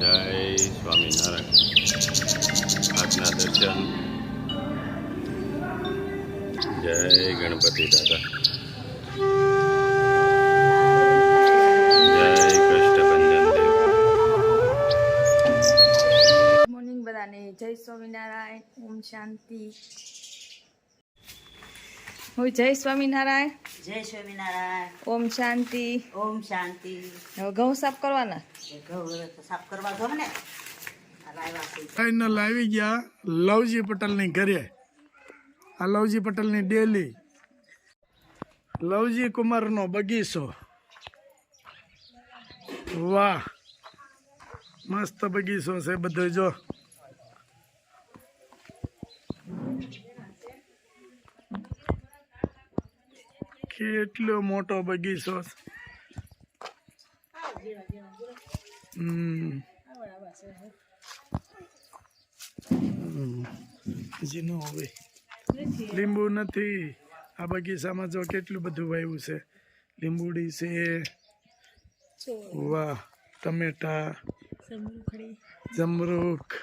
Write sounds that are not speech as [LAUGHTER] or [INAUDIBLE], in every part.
જય સ્વામિનારાયણ આજના દર્શન. જય ગણપતિ દાદા. જય સ્વામિનારાયણ. ઓમ શાંતિ. હું જય સ્વામિનારાયણ. જય સ્વામિનારાયણ. ઓમ શાંતિ. ઓમ શાંતિ. હવે ઘઉં સાફ કરવાના? એ ઘઉં સાફ કરવા ગમે ને. આ ફાઇનલ આવી ગયા લવજી પટેલની ઘરે. આ લવજી પટેલની ડેલી. લવજી કુમારનો બગીચો. વાહ. મસ્ત બગીચો છે બધો જો. કેટલો મોટો બગીચો છે. હમ. હમ. હજી ન હોય લીંબુ નથી. આ બગીચામાં જો કેટલું બધું વાવ્યું છે. લીંબુડી છે. વાહ ટમેટા. જમરૂખ.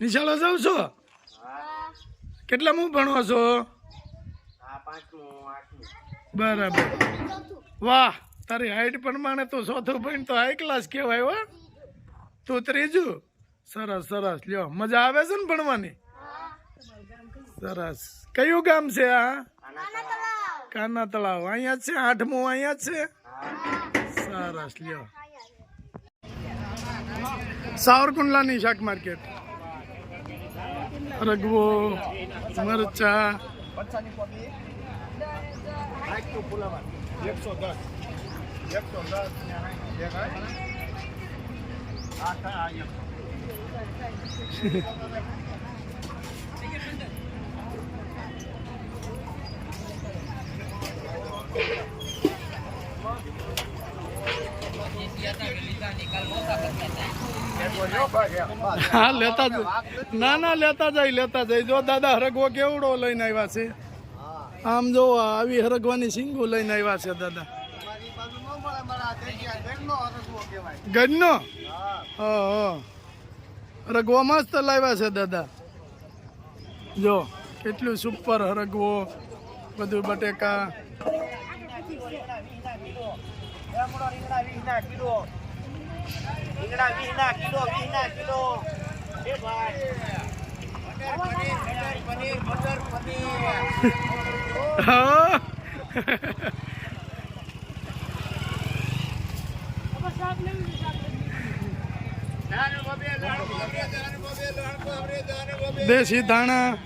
નિશાળો જાવ છો? કેટલા હું ભણો છો? બરાબર. વાહ, તારી હાઈટ પ્રમાણે તું ચોથું પોઈન્ટ તો હાઈ ક્લાસ કહેવાય હો. તું ત્રીજું? સરસ સરસ. લ્યો, મજા આવે છે ને ભણવાની? સરસ. કયું ગામ છે આ? કાના તળાવ અહીંયા છે? આઠમું અહીંયા છે? સરસ, લ્યો. સાવરકુંડલાની શાક માર્કેટ. રગવો, મરચા હા, લેતા જ ના ના, લેતા જાય લેતા જાય. જો દાદા હરગવો કેવડો લઈને આવ્યા છે? આમ જો આવી હરગવાની સિંગો લઈને આવ્યા છે દાદા. ગજનો? હા હરગવો મસ્ત લાવ્યા છે દાદા. જો, કેટલું સુપર હરગવો, બધું બટેકા. હા [LAUGHS] દેશી ધાણા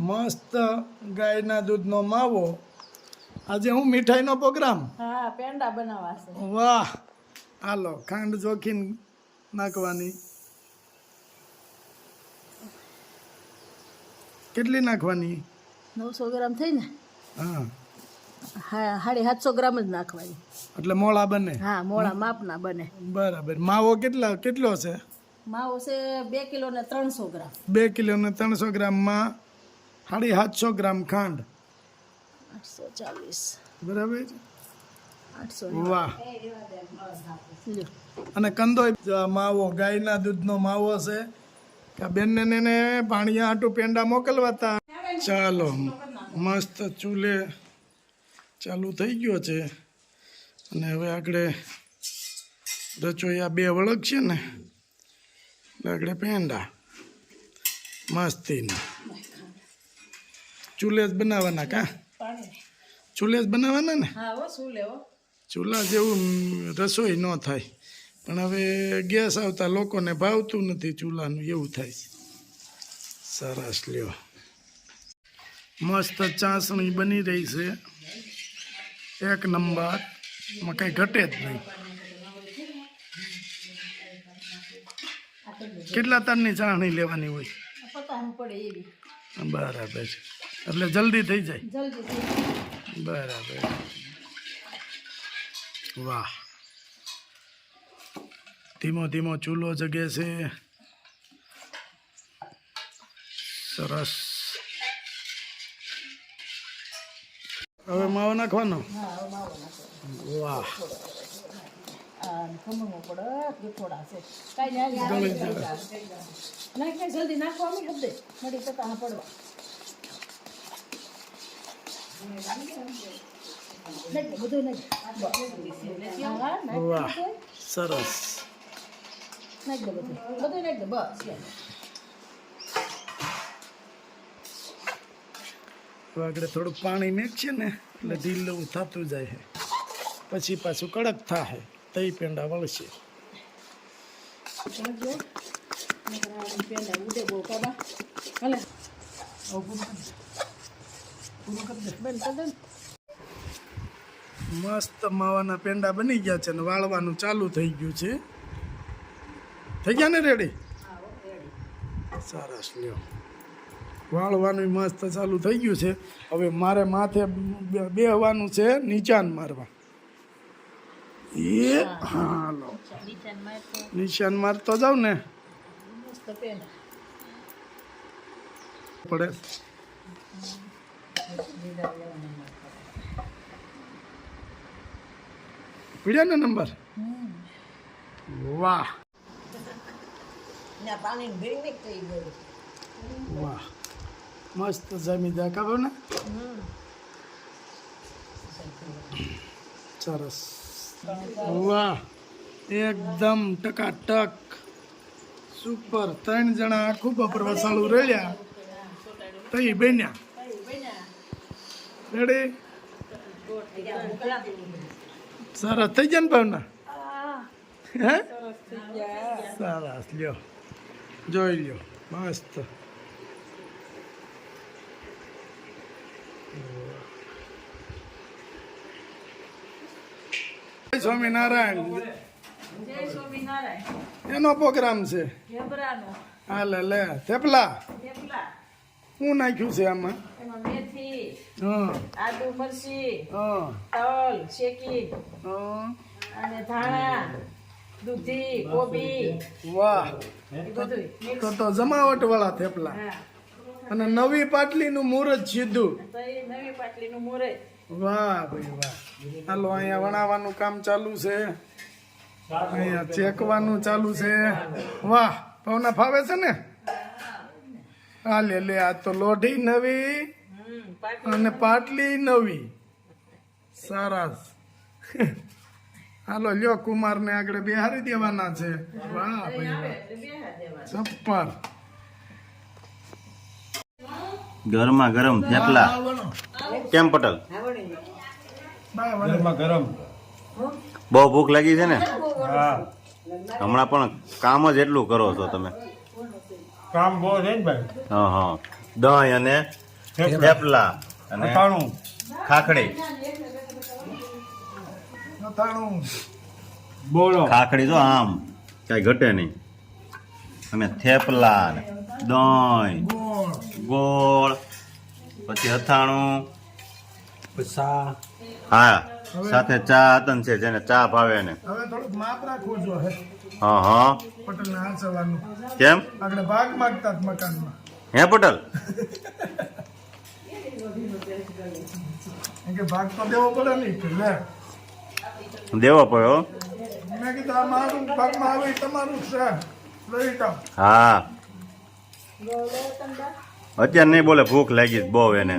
મસ્ત ગાયના દૂધનો માવો. આજે હું મીઠાઈનો પ્રોગ્રામ? હા પેંડા બનાવવા છે વાહ. હાલો ખાંડ જોખીને નાખવાની. કેટલી નાખવાની? નવસો ગ્રામ થઈ ને હા સાડી સાતસો ગ્રામ જ નાખવાની. એટલે મોળા બને? હા મોળા માપના બને. બરાબર. માવો કેટલા કેટલો છે? માવો છે બે કિલો ને ત્રણસો ગ્રામ. બે કિલો ને ત્રણસો ગ્રામમાં સાડી સાતસો ગ્રામ ખાંડ. આઠસો ચાલીસ. બરાબર? વાહ. અને કંદોય માવો ગાયના દૂધનો માવો છે આ બેનને ને એને પાણીયા હાટું પેંડા મોકલવાતા. ચાલો મસ્ત ચૂલે ચાલુ થઈ ગયો છે. અને હવે આગળ રચોઈયા બે વળગ છે ને આગળ પેંડા મસ્તીના. ચૂલે જ બનાવવાના કા? ચૂલે જ બનાવવાના ને? ચૂલા જેવું રસોઈ ન થાય. પણ હવે ગેસ આવતા લોકોને ભાવતું નથી ચૂલાનું એવું થાય છે. સરસ લ્યો. મસ્ત ચાસણી બની રહી છે. એક નંબર. માં કંઈ ઘટે જ નહીં. કેટલા તનની ચાસણી લેવાની હોય? બરાબર છે. એટલે જલ્દી થઈ જાય. બરાબર. વાહ. ધીમો ધીમો ચૂલો જગે છે. સરસ. હવે માવો નાખવાનો? વાહ. જલ્દી અમે નાખ બધું. સરસ. નાખ દે બધું બધું નાખી દે બસ આગળ થોડું પાણી મેકશે ને એટલે ઢીલું થતું જાય છે. પછી પાછું કડક થાય તઈ પેંડા વળશે. પેંડા ઉડે બહુ કાબા. મસ્ત માવાના પેંડા બની ગયા છે ને વાળવાનું ચાલુ થઈ ગયું છે. થઈ ગયા ને રેડી સરસ લ્યો. વાળવાનું મસ્ત ચાલુ થઈ ગયું છે. હવે મારે માથે બે- બેહવાનું છે નીચાન મારવા. એ? હાલો નિશાન મારતો જાવ ને? પડે. પીડ્યા ને નંબર? વાહ. ને પાણીની ભીડ નહીં થઈ ગઈ. વાહ મસ્ત જમી દે ખબર ને સરસ વાહ એકદમ ટકાટક સુપર ત્રણ જણા આખું બપોર વસાળું રેડ્યા તઈ બેન્યા રેડી સરસ થઈ ગયા ને ભાવના હે સરસ લ્યો જોઈ લ્યો મસ્ત. સ્વામિનારાયણ. એનો પ્રોગ્રામ છે. હાલે લે થેપલા. શું નાખ્યું છે આમાં? આદુ મરચી તલ શેકી અને ધાણા. દૂધી કોબી. વાહ. તો તો જમાવટ વાળા થેપલા અને નવી પાટલીનું મુહૂર્ત સીધું. નવી પાટલી નું મુહૂર્ત વાહ ભાઈ વાહ. હાલો અહીંયા વણાવવાનું કામ ચાલુ છે. અહીંયા ચેકવાનું ચાલુ છે. વાહ ભાવના ફાવે છે ને? હા લે લે આ તો લોઢી નવી અને પાટલી નવી. સરસ હાલો લ્યો કુમાર ને આગળ બિહારી દેવાના છે. વાહ ભાઈ. છપ્પર ગરમા ગરમ થેપલા કેમ પટેલ? બહુ ભૂખ લાગી છે ને? હમણાં પણ કામ જ એટલું કરો છો તમે. કામ બહુ છે ને ભાઈ? હા હા. દહીં અને થેપલા અને ખાખડી. બોલો. ખાખડી તો આમ કઈ ઘટે નહીં. અમે થેપલા દહીં ગોળ પછી અથાણું. હા સાથે ચા હતન છે જેને ચા ભાવે ને. હવે થોડુંક માપ રાખવું જો હે હા. હાંસવાનું. કેમ? આપણે ભાગ માગતા મકાનમાં. હે પટેલ? ભાગ તો દેવો પડે નહીં દેવો પડ્યો. હા. અત્યારે નહીં બોલે ભૂખ લાગી બહુ એને.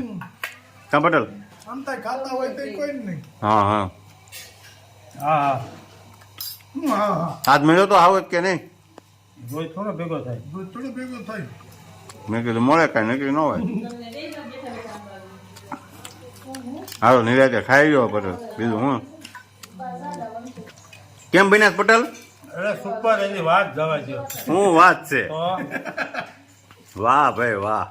કા પટેલ? આમ થાય ખાતા તો કોઈ જ હા હા. હા હું. હા હા. આજ મળ્યો તો આવો કે નહીં? થોડો ભેગો થાય. થાય. મેં કીધું મળે કાંઈ નક્કી ન હોય. હાલો નિરાતે ખાઈ ગયો પટેલ. બીજું હું? કેમ બન્યા પટેલ? અરે સુપર એની વાત જવા વાત છે. વાહ ભાઈ વાહ.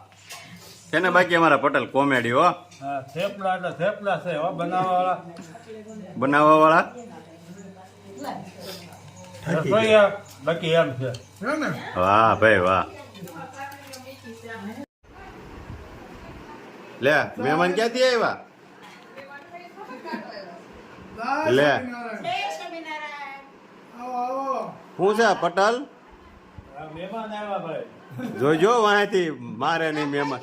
છે ને બાકી અમારા પટેલ કોમેડી હો. હા, થેપલા એટલે થેપલા છે હો બનાવવા બનાવવા વાળા વાળા બાકી એમ છે. વાહ ભાઈ વાહ. લે મહેમાન ક્યાંથી આવ્યા? લે. શું છે પટેલ? આ મહેમાન આવ્યા ભાઈ. જોજો વાંથી મારે નહીં મહેમાન.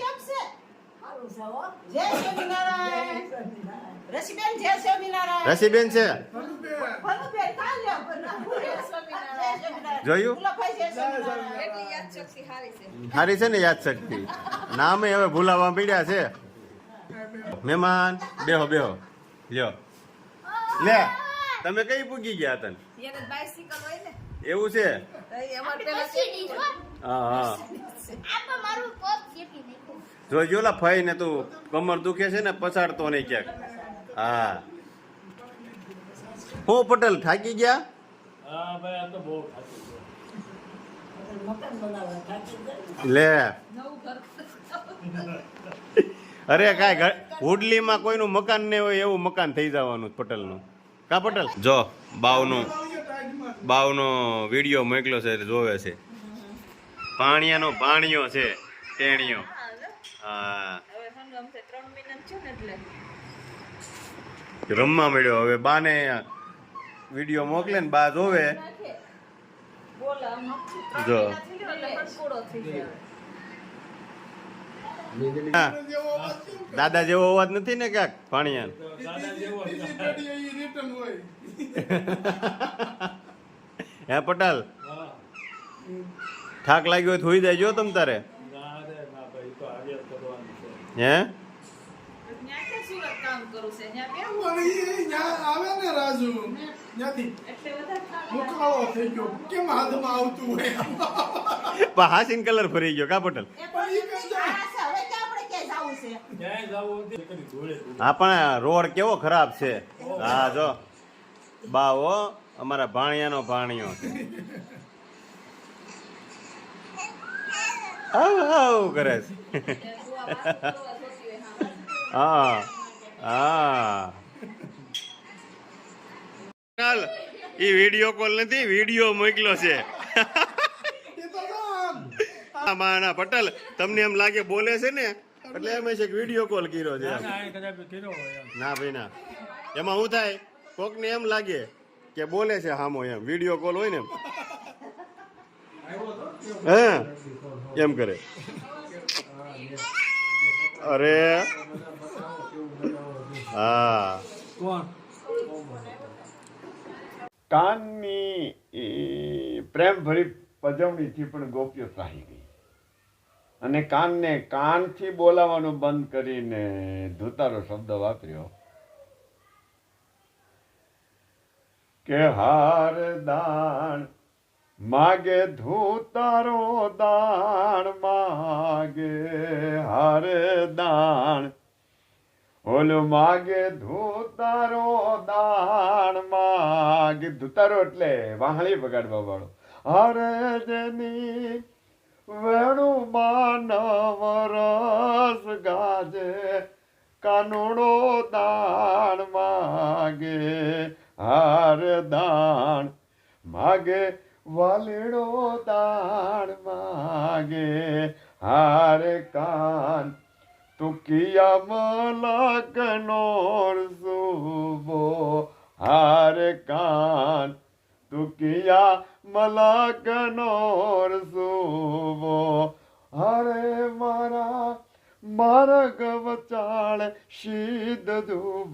રસીબેન છે. જય સારી છે. ને યાદ શક્તિ નામે હવે ભૂલાવા મળ્યા છે. મહેમાન બેહો બેહો. લ્યો. લે તમે કઈ પૂગી ગયા હતા એવું છે? તો એ અમારે પેલા હા હા. જોજો લા ફઈ ને તું કમર દુખે છે ને પછાડતો નહીં ક્યાંક. હા. હું પટેલ થાકી ગયા? હા ભાઈ આ તો બહુ ખાતું છે લે. [LAUGHS] અરે કાંઈ હુડલીમાં કોઈનું મકાન નહીં હોય એવું મકાન થઈ જવાનું પટેલનું. કા પટેલ? જો બાવનો. બાવનો વીડિયો મોકલ્યો છે જોવે છે. પાણીયાનો પાણીયો છે ટેણીયો હા. રમવા મળ્યો. હવે બાને વીડિયો મોકલે ને બા જોવે. જો થઈ ગયો એટલે પૂરો થઈ જાય હા. દાદા જેવો અવાજ નથી ને ક્યાંક? પાણીયા [LAUGHS] હે પટેલ? થાક લાગ્યો હોય થોઈ જાય જો તમ તારે. હે? હાસીન [LAUGHS] કલર ફરી ગયો કા પટેલ? હા પણ રોડ કેવો ખરાબ છે? હા જો. બાવો અમારા ભાણિયાનો ભાણિયો છે. આવ આવ કરે છે. હા હા. ઈ વીડિયો કોલ નથી વીડિયો મોકલ્યો છે. એ માના પટેલ તમને એમ લાગે બોલે છે ને? એટલે એમ છે કે વીડિયો કોલ કર્યો છે ના ના. ના ભાઈ ના. એમાં હું થાય કોકને એમ લાગે કે બોલે છે હામો એમ વીડિયો કોલ હોય ને એમ. એમ કરે. અરે. હા. કાનની પ્રેમ ભરી પજવણીથી પણ ગોપીઓ સાહી ગઈ. અને કાનને કાનથી બોલાવાનું બંધ કરીને ધૂતારો શબ્દ વાપર્યો. કે હાર દાણ માગે ધૂતારો દાણ, માગે હાર દાણ. ઓલો માગે ધૂતારો દાણ, માગે ધૂતારો એટલે વાહળી બગાડવા વાળો. હરે જેની વેણું માનવ રસ ગાજે, કાનુડો દાણ માગે, હાર દાણ માગે, વાલીડો દાણ માગે, હાર કાન. તુકિયા મલકનો સુબો હાર કાન. તુકિયા મલકનો do